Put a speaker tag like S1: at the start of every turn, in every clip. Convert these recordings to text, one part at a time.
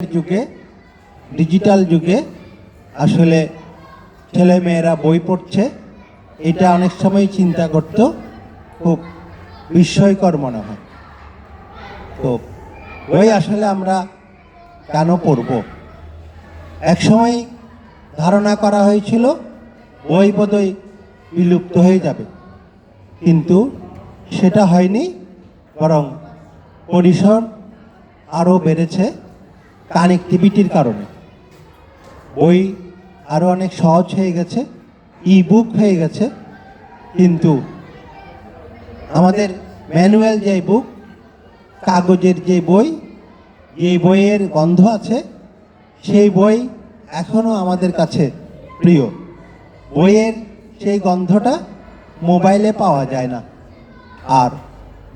S1: যুগে ডিজিটাল যুগে আসলে ছেলে মেয়েরা বই পড়ছে। এটা অনেক সময় চিন্তা করতো, খুব বিস্ময়কর মনে হয়। তো বই আসলে আমরা কেন পড়ব? একসময় ধারণা করা হয়েছিল, বই বোধহয় বিলুপ্ত হয়ে যাবে। কিন্তু সেটা হয়নি, বরং পরিসর আরও বেড়েছে। কানেক্টিভিটির কারণে। বই আরও অনেক সহজ হয়ে গেছে ই বুক হয়ে গেছে, কিন্তু আমাদের ম্যানুয়াল যে বুক কাগজের যে বই যে বইয়ের গন্ধ আছে, সেই বই এখনও আমাদের কাছে প্রিয়। বইয়ের সেই গন্ধটা মোবাইলে পাওয়া যায় না। আর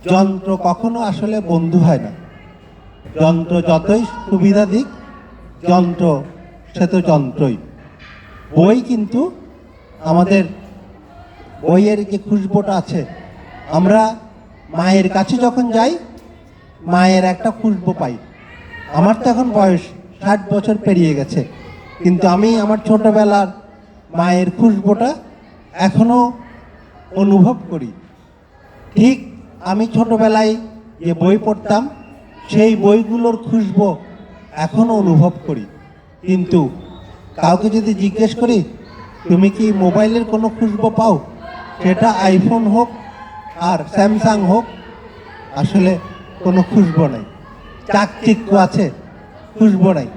S1: যন্ত্র কখনো আসলে বন্ধু হয় না। যন্ত্র যতই সুবিধা দিক, যন্ত্র সে তো যন্ত্রই। বই কিন্তু আমাদের বইয়ের যে খুশবোটা আছে, আমরা মায়ের কাছে যখন যাই, মায়ের একটা খুশবো পাই। আমার তো এখন বয়স ষাট বছর পেরিয়ে গেছে, কিন্তু আমি আমার ছোটবেলার মায়ের খুশবোটা এখনও অনুভব করি। ঠিক আমি ছোটবেলায় যে বই পড়তাম সেই বইগুলোর খুশবো এখনও অনুভব করি। কিন্তু কাউকে যদি জিজ্ঞেস করি, তুমি কি মোবাইলের কোনো খুশবো পাও? সেটা আইফোন হোক আর স্যামসাং হোক, আসলে কোনো খুশবো নাই। চাকচিক্য আছে, খুশবো নাই,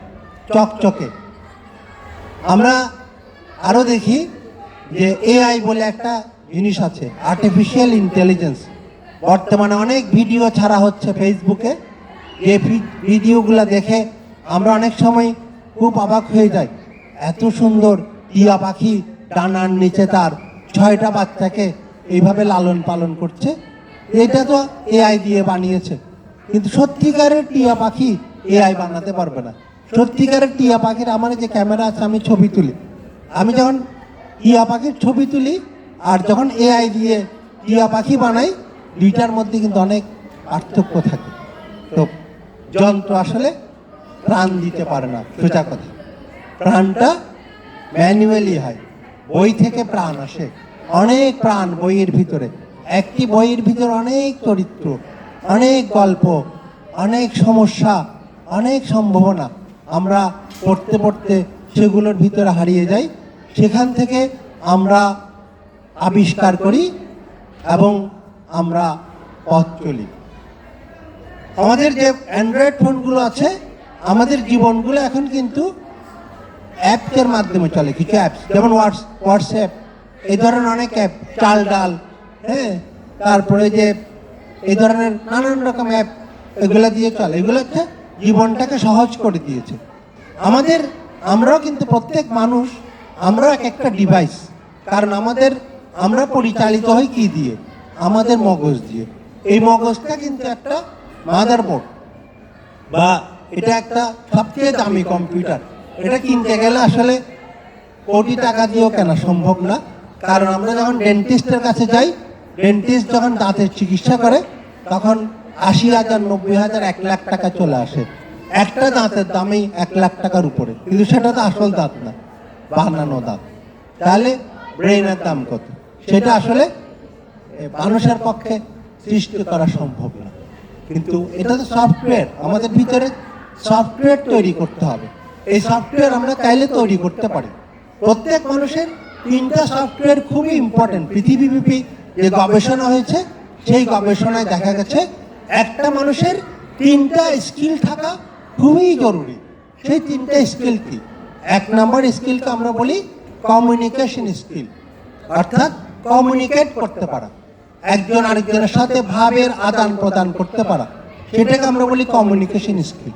S1: চকচকে। আমরা আরও দেখি যে এআই বলে একটা জিনিস আছে আর্টিফিশিয়াল ইন্টেলিজেন্স বর্তমানে অনেক ভিডিও ছাড়া হচ্ছে ফেসবুকে যে ভিডিওগুলো দেখে আমরা অনেক সময় খুব অবাক হয়ে যাই। এত সুন্দর টিয়া পাখি ডানার নিচে তার ছয়টা বাচ্চাকে এইভাবে লালন পালন করছে। এটা তো এআই দিয়ে বানিয়েছে। কিন্তু সত্যিকারের টিয়া পাখি এআই বানাতে পারবে না। সত্যিকারের টিয়া পাখির আমার যে ক্যামেরা আছে, আমি ছবি তুলি। আমি যখন টিয়া পাখির ছবি তুলি আর যখন এআই দিয়ে টিয়া পাখি বানাই, দুইটার মধ্যে কিন্তু অনেক পার্থক্য থাকে। তো যন্ত্র আসলে প্রাণ দিতে পারে না। সোজা কথা। প্রাণটা ম্যানুয়ালি হয়। বই থেকে প্রাণ আসে। অনেক প্রাণ বইয়ের ভিতরে। একটি বইয়ের ভিতরে অনেক চরিত্র, অনেক গল্প, অনেক সমস্যা, অনেক সম্ভাবনা। আমরা পড়তে পড়তে সেগুলোর ভিতরে হারিয়ে যাই। সেখান থেকে আমরা আবিষ্কার করি এবং আমরা পথ চলি। আমাদের যে অ্যান্ড্রয়েড ফোনগুলো আছে, আমাদের জীবনগুলো এখন কিন্তু অ্যাপসের মাধ্যমে চলে, কিছু অ্যাপস, যেমন হোয়াটস হোয়াটসঅ্যাপ এই ধরনের অনেক অ্যাপ চাল ডাল হ্যাঁ? তারপরে যে এই ধরনের নানান রকম অ্যাপ এগুলো দিয়ে চলে, এগুলো হচ্ছে জীবনটাকে সহজ করে দিয়েছে। আমাদের, আমরাও কিন্তু প্রত্যেক মানুষ, আমরাও এক একটা ডিভাইস কারণ আমাদের, আমরা পরিচালিত হই কি দিয়ে? আমাদের মগজ দিয়ে। এই মগজটা কিন্তু একটা মাদারবোর্ড বা এটা একটা সবচেয়ে দামি কম্পিউটার। এটা কিনতে গেলে আসলে কোটি টাকা দিয়েও কেনা সম্ভব না। কারণ আমরা যখন ডেন্টিস্টের কাছে যাই, ডেন্টিস্ট যখন দাঁতের চিকিৎসা করে, তখন আশি হাজার, নব্বই হাজার, এক লাখ টাকা চলে আসে। একটা দাঁতের দামেই এক লাখ টাকার উপরে। কিন্তু সেটা তো আসল দাঁত না, বানানো দাঁত। তাহলে ব্রেনের দাম কত? সেটা আসলে মানুষের পক্ষে সৃষ্টি করা সম্ভব না। কিন্তু এটা তো সফটওয়্যার আমাদের ভিতরে সফটওয়্যার তৈরি করতে হবে। এই সফটওয়্যার আমরা চাইলে তৈরি করতে পারি। প্রত্যেক মানুষের তিনটা সফটওয়্যার খুবই ইম্পর্টেন্ট পৃথিবীব্যাপী যে গবেষণা হয়েছে, সেই গবেষণায় দেখা গেছে, একটা মানুষের তিনটা স্কিল থাকা খুবই জরুরি। সেই তিনটা স্কিল কি? এক নম্বর স্কিলকে আমরা বলি কমিউনিকেশন স্কিল অর্থাৎ কমিউনিকেট করতে পারা। একজন আরেকজনের সাথে ভাবের আদান প্রদান করতে পারা। সেটাকে আমরা বলি কমিউনিকেশন স্কিল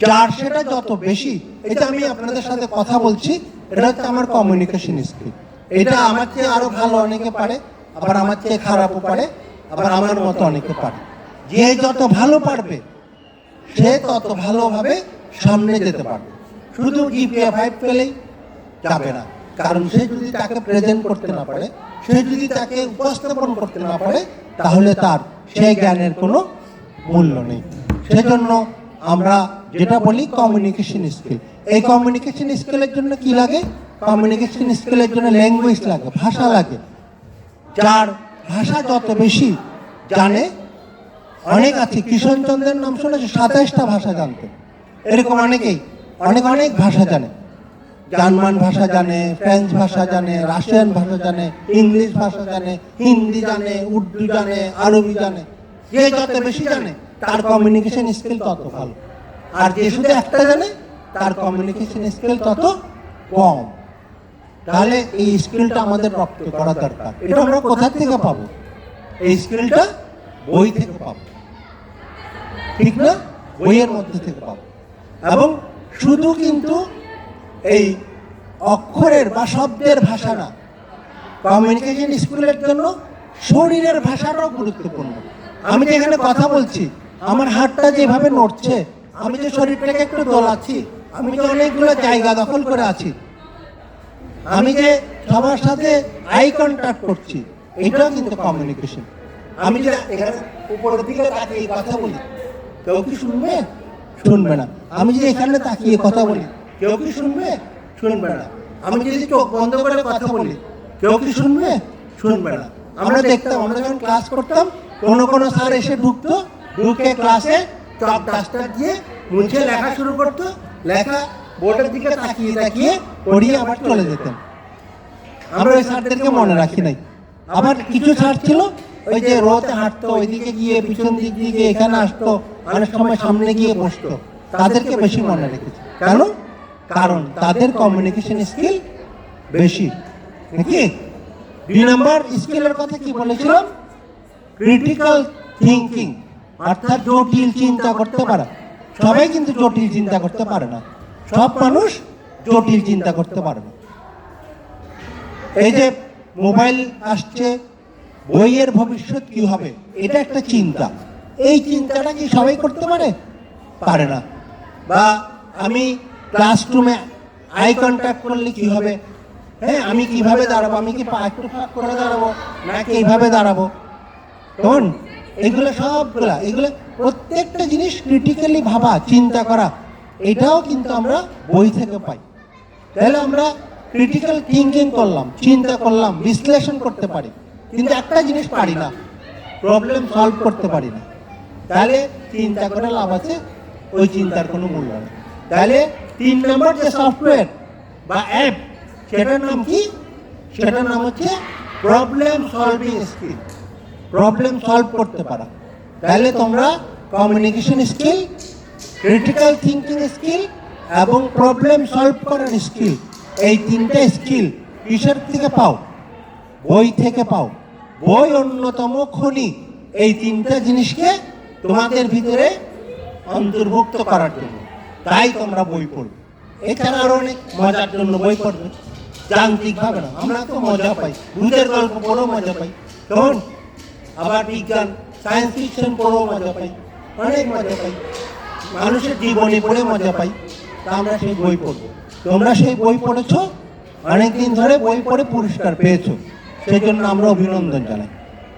S1: যার সেটা যত বেশি এটা আমি আপনাদের সাথে কথা বলছি, এটা হচ্ছে আমার কমিউনিকেশন স্কিল এটা আমার চেয়ে আরও ভালো অনেকে পারে, আবার আমার চেয়ে খারাপও পারে, আবার আমার মতো অনেকে পারে। যে যত ভালো পারবে, সে তত ভালোভাবে সামনে যেতে পারবে। শুধু জিপিএ ফাইভ পেলেই যাবে না। কারণ সে যদি তাকে প্রেজেন্ট করতে না পারে, সে যদি তাকে উপস্থাপন করতে না পারে, তাহলে তার সেই জ্ঞানের কোনো মূল্য নেই। সেজন্য আমরা যেটা বলি কমিউনিকেশন স্কিল এই কমিউনিকেশন স্কিলের জন্য কি লাগে? কমিউনিকেশন স্কিলের জন্য ল্যাঙ্গুয়েজ লাগে, ভাষা লাগে। যার ভাষা যত বেশি জানে, অনেক আছে কিষণচন্দ্রের নাম শুনেছে? সাতাইশটা ভাষা জানতো। এরকম অনেকেই, অনেক অনেক ভাষা জানে। জার্মান ভাষা জানে, ফ্রেঞ্চ ভাষা জানে, রাশিয়ান ভাষা জানে, ইংলিশ ভাষা জানে, হিন্দি জানে, উর্দু জানে, আরবি জানে। যে যত বেশি জানে, তার কমিউনিকেশন স্কিল তত ভালো। আর যে শুধু একটা জানে, তার কমিউনিকেশন স্কিল তত কম। তাহলে এই স্কিলটা আমাদের রপ্ত করা দরকার। এটা আমরা কোথা থেকে পাবো? এই স্কিলটা বই থেকে পাবো। ঠিক না? বইয়ের মধ্যে থেকে পাবো। এবং শুধু কিন্তু এই অক্ষরের বা শব্দের ভাষা না কমিউনিকেশন স্কুলের জন্য শরীরের ভাষাটাও গুরুত্বপূর্ণ। আমি যে এখানে কথা বলছি, আমার হাতটা যেভাবে নড়ছে, আমি যে শরীরটাকে একটু দোলাচ্ছি, আমি যে অনেকগুলো জায়গা দখল করে আছি, আমি যে সবার সাথে আই কন্ট্যাক্ট করছি, এটাও কিন্তু কমিউনিকেশন আমি যে এখানে উপরের দিকে তাকিয়ে কথা বলি, কেউ কি শুনবে? শুনবে না। আমি যদি এখানে তাকিয়ে কথা বলি কেউ কি শুনবে? শুনবে না। আমি যদি চোখ বন্ধ করে কথা বলি, কেউ কি শুনবে? শুনবে না। আমরা দেখতাম, আমরা যখন ক্লাস করতাম, কোনো কোনো স্যার এসে ঢুকতো, ঢুকে ক্লাসে চক ডাস্টার দিয়ে মুছে লেখা শুরু করতো, লেখা বোর্ডের দিকে তাকিয়ে তাকিয়ে পড়িয়ে আবার চলে যেতেন। আমরা ওই স্যারদেরকে মনে রাখি নাই। আবার কিছু স্যার ছিল, ওই যে রোতে হাঁটতো, ওইদিকে গিয়ে পিছন দিক দিয়ে এখানে আসতো, অনেক সময় সামনে গিয়ে বসতো। তাদেরকে বেশি মনে রেখেছে। কেন? কারণ তাদের কমিউনিকেশন স্কিল বেশি। নাকি? দুই নম্বর স্কিলের কথা কি বলেছিলাম? ক্রিটিক্যাল থিঙ্কিং অর্থাৎ জটিল চিন্তা করতে পারা। সবাই কিন্তু জটিল চিন্তা করতে পারে না। সব মানুষ জটিল চিন্তা করতে পারে না। এই যে মোবাইল আসছে, বইয়ের ভবিষ্যৎ কি হবে? এটা একটা চিন্তা। এই চিন্তাটা কি সবাই করতে পারে? পারে না। বা আমি ক্লাসরুমে আই কন্ট্যাক্ট করলে কি হবে? হ্যাঁ আমি কীভাবে দাঁড়াবো? আমি কি একটু ফাঁক করে দাঁড়াবো নাকি এইভাবে দাঁড়াবো? তখন এগুলো সবগুলা, এগুলো প্রত্যেকটা জিনিস ক্রিটিক্যালি ভাবা, চিন্তা করা, এটাও কিন্তু আমরা বই থেকে পাই। তাহলে আমরা ক্রিটিক্যাল থিঙ্কিং করলাম, চিন্তা করলাম, বিশ্লেষণ করতে পারি। কিন্তু একটা জিনিস পারি না প্রবলেম সলভ করতে পারি না। তাহলে চিন্তা করে লাভ আছে, ওই চিন্তার কোনো মূল্য নেই। তাহলে তিন নম্বর যে সফটওয়্যার বা অ্যাপ সেটার নাম কি? সেটার নাম হচ্ছে problem solving skill problem solve করতে পারা। তাহলে তোমরা communication skill critical thinking skill এবং প্রবলেম সলভ করার স্কিল এই তিনটে স্কিল কিসের থেকে পাও? বই থেকে পাও। বই অন্যতম খনি। এই তিনটা জিনিসকে তোমাদের ভিতরে অন্তর্ভুক্ত করার জন্য। তাই তোমরা বই পড়বে। এছাড়া আরও অনেক মজার জন্য বই পড়বে। যান্ত্রিক ভাবে না, আমরা তো মজা পাই। ভূতের গল্প পড়েও মজা পাই। তখন আবার বিজ্ঞান সায়েন্স ফিকশন পড়েও মজা পাই। অনেক মজা পাই। মানুষের জীবনী পড়ে মজা পাই। তা আমরা সেই বই পড়ব। তোমরা সেই বই পড়েছো? অনেকদিন ধরে বই পড়ে পুরস্কার পেয়েছ। সেই জন্য আমরা অভিনন্দন জানাই।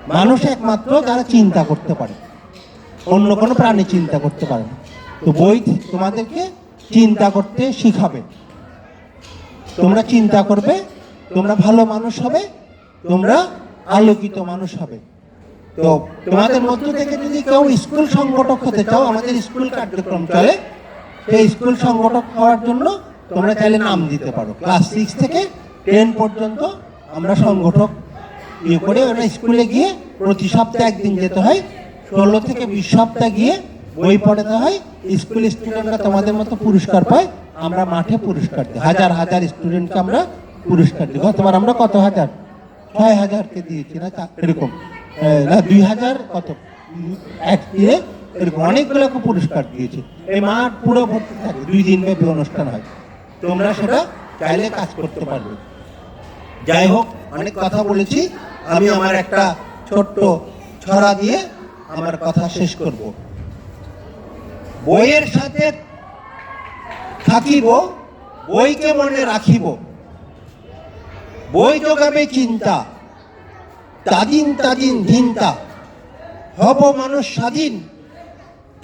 S1: মানুষ একমাত্র যারা চিন্তা করতে পারে। অন্য কোনো প্রাণী চিন্তা করতে পারে না। তো বই তোমাদেরকে চিন্তা করতে শিখাবে। তোমরা চিন্তা করবে, তোমরা ভালো মানুষ হবে, তোমরা আলোকিত মানুষ হবে। তো তোমাদের মধ্য থেকে যদি কেউ স্কুল সংগঠক হতে চাও, আমাদের স্কুল কার্যক্রম চলে। সেই স্কুল সংগঠক হওয়ার জন্য তোমরা চাইলে নাম দিতে পারো। ক্লাস সিক্স থেকে টেন পর্যন্ত আমরা সংগঠক ইয়ে করে ওরা স্কুলে গিয়ে প্রতি সপ্তাহে একদিন যেতে হয়। ষোলো থেকে বিশ সপ্তাহ গিয়ে বই পড়াতে হয়, স্কুল স্টুডেন্টরা তোমাদের মতো পুরস্কার পায়, আমরা মাঠে পুরস্কার দিই। হাজার হাজার স্টুডেন্টকে আমরা পুরস্কার দিই। গতবার আমরা কত হাজার? ছয় হাজারকে দিয়েছি না এরকম। না, দুই হাজার কত? এক দিয়ে এরকম অনেকগুলোকে পুরস্কার দিয়েছি। এই মাঠ পুরো ভর্তি থাকে, দুই দিন ব্যাপী অনুষ্ঠান হয়। তোমরা সেটা চাইলে কাজ করতে পারবে। যাই হোক, অনেক কথা বলেছি। আমি আমার একটা ছোট্ট ছড়া দিয়ে আমার কথা শেষ করব। বইয়ের সাথে থাকিব, বইকে মনে রাখিব। বই যোগাবে চিন্তা তাদিন তাদিন ধিনতা। হব মানুষ স্বাধীন।